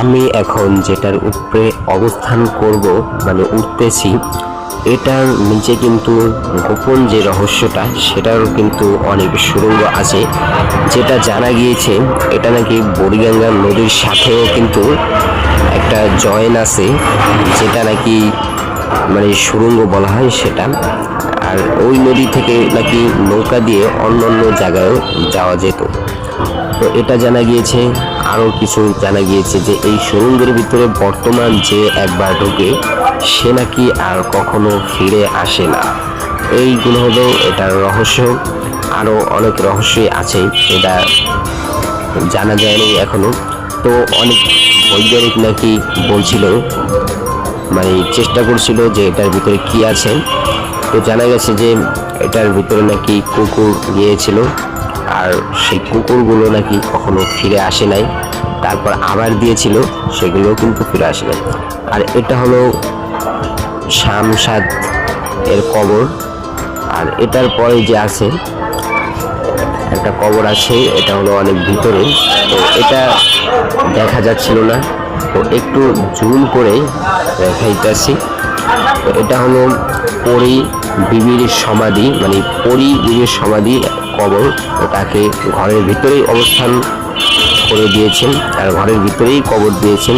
আমি এখন যেটার উপরে অবস্থান করব মানে উঠতেছি, এটার নিচে কিন্তু গোপন যে রহস্যটা, সেটারও কিন্তু অনেক সুরঙ্গ আছে। যেটা জানা গিয়েছে, এটা নাকি বুড়িগঙ্গা নদীর সাথেও কিন্তু একটা জয়েন আছে, যেটা নাকি মানে সুরঙ্গ বলা হয় সেটা। আর ওই নদী থেকে নাকি নৌকা দিয়ে অন্য অন্য জায়গায়ও যাওয়া যেত। তো এটা জানা গিয়েছে আরও কিছু জানা গিয়েছে যে এই সুরঙ্গের ভিতরে বর্তমান যে একবার ঢোকে, সে নাকি আর কখনো ফিরে আসে না। এইগুলো হলো এটার রহস্য। আরও অনেক রহস্যই আছে, এটা জানা যায়নি এখনও। তো অনেক বৈজ্ঞানিক নাকি বলছিল মানে চেষ্টা করছিল যে এটার ভিতরে কি আছে। তো জানা গেছে যে এটার ভিতরে নাকি কুকুর গিয়েছিল। আর সেই কুকুরগুলো নাকি কখনো ফিরে আসে নাই। তারপর আবার দিয়েছিল সেগুলো কিন্তু ফিরে আসে নাই। আর এটা হলো শামসাদ এর কবর। আর এটার পরে যে আছে, একটা কবর আছে, এটা হলো অনেক ভিতরে। তো এটা দেখা যাচ্ছিল না। তো একটু জুম করে দেখাইতেছি। তো এটা হলো পরি বিবির সমাধি মানে পরি বিবির সমাধি কবর তাকে ঘরের ভিতরেই অবস্থান করে দিয়েছেন। আর ঘরের ভিতরেই কবর দিয়েছেন।